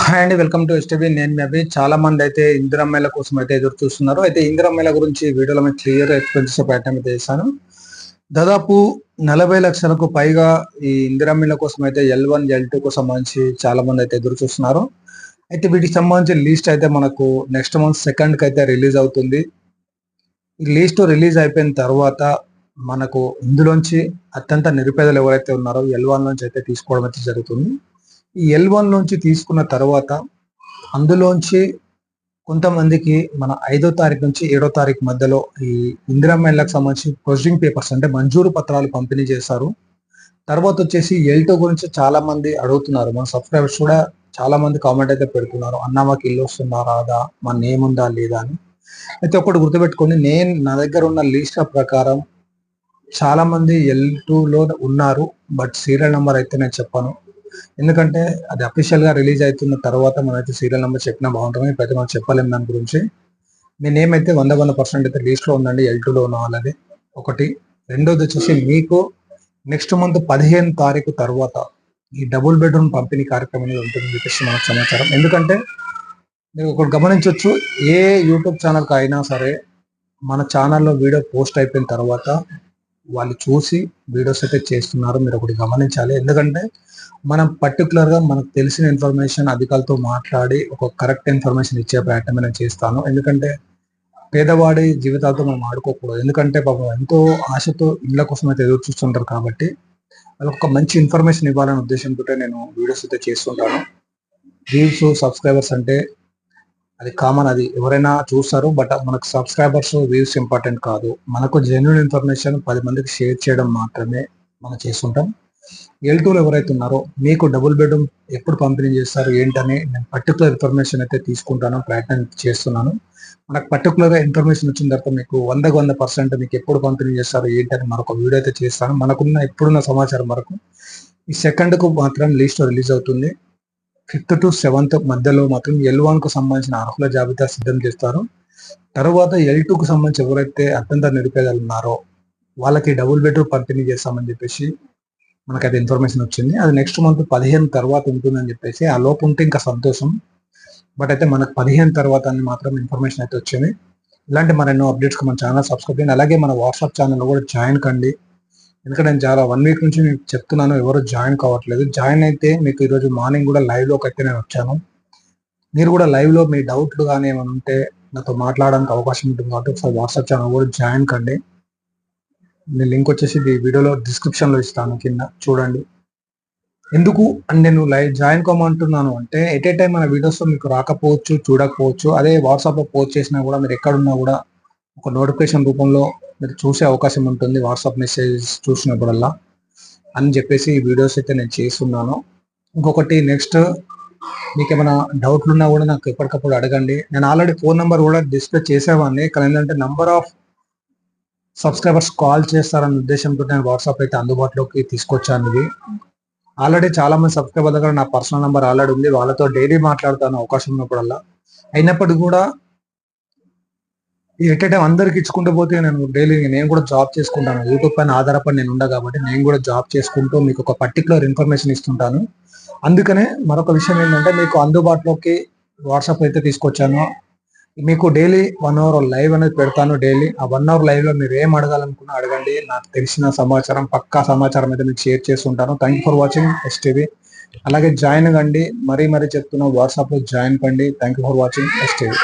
Hi అండి welcome to STV నేను మీ అభి. చాలా మంది అయితే ఇందిరమ్మల కోసం అయితే ఎదురు చూస్తున్నారు. అయితే ఇందిరమ్మల గురించి వీడియోలో మీకు క్లియర్ ఎక్స్ప్లెయిన్స్ ప్రయత్నం అయితే చేశాను. దాదాపు నలభై లక్షలకు పైగా ఈ ఇందిరమ్మల కోసం అయితే ఎల్ వన్ ఎల్ టూకు సంబంధించి చాలా మంది అయితే ఎదురు చూస్తున్నారు. అయితే వీటికి సంబంధించిన లిస్ట్ అయితే మనకు నెక్స్ట్ మంత్ సెకండ్కి అయితే రిలీజ్ అవుతుంది. ఈ లిస్ట్ రిలీజ్ అయిపోయిన తర్వాత మనకు ఇందులోంచి అత్యంత నిరుపేదలు ఎవరైతే ఉన్నారో ఎల్ వన్ నుంచి అయితే తీసుకోవడం అయితే జరుగుతుంది. ఈ ఎల్ వన్ నుంచి తీసుకున్న తర్వాత అందులోంచి కొంతమందికి మన ఐదో తారీఖు నుంచి ఏడో తారీఖు మధ్యలో ఈ ఇందిరా మహిళలకు సంబంధించి ప్రొసీడింగ్ పేపర్స్ అంటే మంజూరు పత్రాలు పంపిణీ చేశారు. తర్వాత వచ్చేసి ఎల్ టూ గురించి చాలా మంది అడుగుతున్నారు. మన సబ్స్క్రైబర్స్ కూడా చాలా మంది కామెంట్ అయితే పెడుతున్నారు. అన్న మాకు ఇల్లు వస్తుందా రాదా మన నేమ్ ఉందా లేదా అని. అయితే ఒకటి గుర్తుపెట్టుకోండి నేను నా దగ్గర ఉన్న లిస్ట్ ప్రకారం చాలా మంది ఎల్లో ఉన్నారు. బట్ సీరియల్ నెంబర్ అయితే నేను చెప్పాను. ఎందుకంటే అది అఫీషియల్గా రిలీజ్ అవుతున్న తర్వాత మనమైతే సీరియల్ నెంబర్ చెప్పినా బాగుంటుంది. ఇప్పుడైతే మనం చెప్పలేము దాని గురించి. నేనేమైతే నేమ్ అయితే వంద వంద పర్సెంట్ అయితే లీస్ట్లో ఉందండి. ఎల్ టూలో ఉన్న వాళ్ళది. ఒకటి. రెండోది వచ్చేసి మీకు నెక్స్ట్ మంత్ పదిహేను తారీఖు తర్వాత ఈ డబుల్ బెడ్రూమ్ పంపిణీ కార్యక్రమం అనేది చెప్పేసి మనకు సమాచారం. ఎందుకంటే మీరు ఒకటి గమనించవచ్చు ఏ యూట్యూబ్ ఛానల్కి అయినా సరే మన ఛానల్లో వీడియో పోస్ట్ అయిపోయిన తర్వాత వాళ్ళు చూసి వీడియోస్ అయితే చేస్తున్నారు మీరు ఒకటి గమనించాలి. ఎందుకంటే మనం పర్టికులర్గా మనకు తెలిసిన ఇన్ఫర్మేషన్ అధికారులతో మాట్లాడి ఒక కరెక్ట్ ఇన్ఫర్మేషన్ ఇచ్చే ప్రయత్నం నేను చేస్తాను. ఎందుకంటే పేదవాడి జీవితాలతో మనం ఆడుకోకూడదు. ఎందుకంటే పాపం ఎంతో ఆశతో ఇళ్ళ కోసం అయితే ఎదురు చూస్తుంటారు కాబట్టి వాళ్ళకి ఒక మంచి ఇన్ఫర్మేషన్ ఇవ్వాలనే ఉద్దేశంతో నేను వీడియోస్ అయితే చేస్తుంటాను. వ్యూస్ సబ్స్క్రైబర్స్ అంటే అది కామన్ అది ఎవరైనా చూస్తారు బట్ మనకు సబ్స్క్రైబర్స్ వ్యూస్ ఇంపార్టెంట్ కాదు. మనకు జెన్యున్ ఇన్ఫర్మేషన్ పది మందికి షేర్ చేయడం మాత్రమే మనం చేస్తుంటాం. ఎల్ టూలో ఎవరైతే ఉన్నారో మీకు డబుల్ బెడ్రూమ్ ఎప్పుడు పంపిణీ చేస్తారు ఏంటని నేను పర్టికులర్ ఇన్ఫర్మేషన్ అయితే తీసుకుంటాను ప్రయత్నం చేస్తున్నాను. మనకు పర్టికులర్గా ఇన్ఫర్మేషన్ వచ్చిన తర్వాత మీకు వందకు వంద పర్సెంట్ మీకు ఎప్పుడు పంపిణీ చేస్తారు ఏంటని మరొక వీడియో అయితే చేస్తాను. మనకున్న ఇప్పుడున్న సమాచారం వరకు ఈ సెకండ్కు మాత్రం లిస్ట్ రిలీజ్ అవుతుంది. ఫిఫ్త్ టు సెవెంత్ మధ్యలో మాత్రం ఎల్ వన్కు సంబంధించిన అర్హుల జాబితా సిద్ధం చేస్తారు. తర్వాత ఎల్ టూ కు సంబంధించి ఎవరైతే అత్యంత నిరుపేదలు ఉన్నారో వాళ్ళకి డబుల్ బెడ్రూమ్ పంపిణీ చేస్తామని చెప్పేసి మనకైతే ఇన్ఫర్మేషన్ వచ్చింది. అది నెక్స్ట్ మంత్ పదిహేను తర్వాత ఉంటుందని చెప్పేసి ఆ లోపు ఉంటే ఇంకా సంతోషం. బట్ అయితే మనకు పదిహేను తర్వాత అని మాత్రం ఇన్ఫర్మేషన్ అయితే వచ్చింది. ఇలాంటి మరెన్నో అప్డేట్స్ మన ఛానల్ సబ్స్క్రైబ్ చేయండి. అలాగే మన వాట్సాప్ ఛానల్ కూడా జాయిన్ కండి. ఎందుకంటే నేను చాలా వన్ వీక్ నుంచి మీకు చెప్తున్నాను ఎవరు జాయిన్ కావట్లేదు. జాయిన్ అయితే మీకు ఈరోజు మార్నింగ్ కూడా లైవ్లో లోకి అయితే నేను వచ్చాను. మీరు కూడా లైవ్లో మీ డౌట్లు కానీ ఏమైనా ఉంటే నాతో మాట్లాడడానికి అవకాశం ఉంటుంది కాబట్టి ఒకసారి వాట్సాప్ ఛానల్ కూడా జాయిన్ కండి. నేను లింక్ వచ్చేసి ఈ వీడియోలో డిస్క్రిప్షన్లో ఇస్తాను కింద చూడండి. ఎందుకు? అండ్ నేను లైవ్ జాయిన్ కమ్మంటున్నాను అంటే ఎట్ ఏ టైం మన వీడియోస్ మీకు రాకపోవచ్చు చూడకపోవచ్చు అదే వాట్సాప్లో పోస్ట్ చేసినా కూడా మీరు ఎక్కడున్నా కూడా ఒక నోటిఫికేషన్ రూపంలో మీరు చూసే అవకాశం ఉంటుంది వాట్సాప్ మెసేజ్ చూసినప్పుడల్లా అని చెప్పేసి ఈ వీడియోస్ అయితే నేను చేస్తున్నాను. ఇంకొకటి నెక్స్ట్ మీకు ఏమైనా డౌట్లు ఉన్నా కూడా నాకు ఎప్పటికప్పుడు అడగండి. నేను ఆల్రెడీ ఫోన్ నెంబర్ కూడా డిస్ప్లే చేసేవాడిని కానీ ఏంటంటే నంబర్ ఆఫ్ సబ్స్క్రైబర్స్ కాల్ చేస్తారన్న ఉద్దేశంతో నేను వాట్సాప్ అయితే అందుబాటులోకి తీసుకొచ్చాను ఇది. ఆల్రెడీ చాలా మంది సబ్స్క్రైబర్ దగ్గర నా పర్సనల్ నెంబర్ ఆల్రెడీ ఉంది. వాళ్ళతో డైలీ మాట్లాడతాను అవకాశం ఉన్నప్పుడల్లా. అయినప్పటికీ కూడా ఎట్ టైం అందరికి ఇచ్చుకుంటూ పోతే నేను డైలీ నేను కూడా జాబ్ చేసుకుంటాను. యూట్యూబ్ పైన ఆధారపడి నేను ఉండా కాబట్టి నేను కూడా జాబ్ చేసుకుంటూ మీకు ఒక పర్టికులర్ ఇన్ఫర్మేషన్ ఇస్తుంటాను. అందుకనే మరొక విషయం ఏంటంటే మీకు అందుబాటులోకి వాట్సాప్ అయితే తీసుకొచ్చాను. మీకు డైలీ వన్ అవర్ లైవ్ అనేది పెడతాను డైలీ. ఆ వన్ అవర్ లైవ్లో మీరు ఏం అడగాలనుకున్నా అడగండి. నాకు తెలిసిన సమాచారం పక్కా సమాచారం అయితే మీకు షేర్ చేస్తుంటాను థ్యాంక్ ఫర్ వాచింగ్ ఎస్టీవీ అలాగే జాయిన్ కండి మరీ మరీ చెప్తున్నా వాట్సాప్లో జాయిన్ కండి thank you for watching STV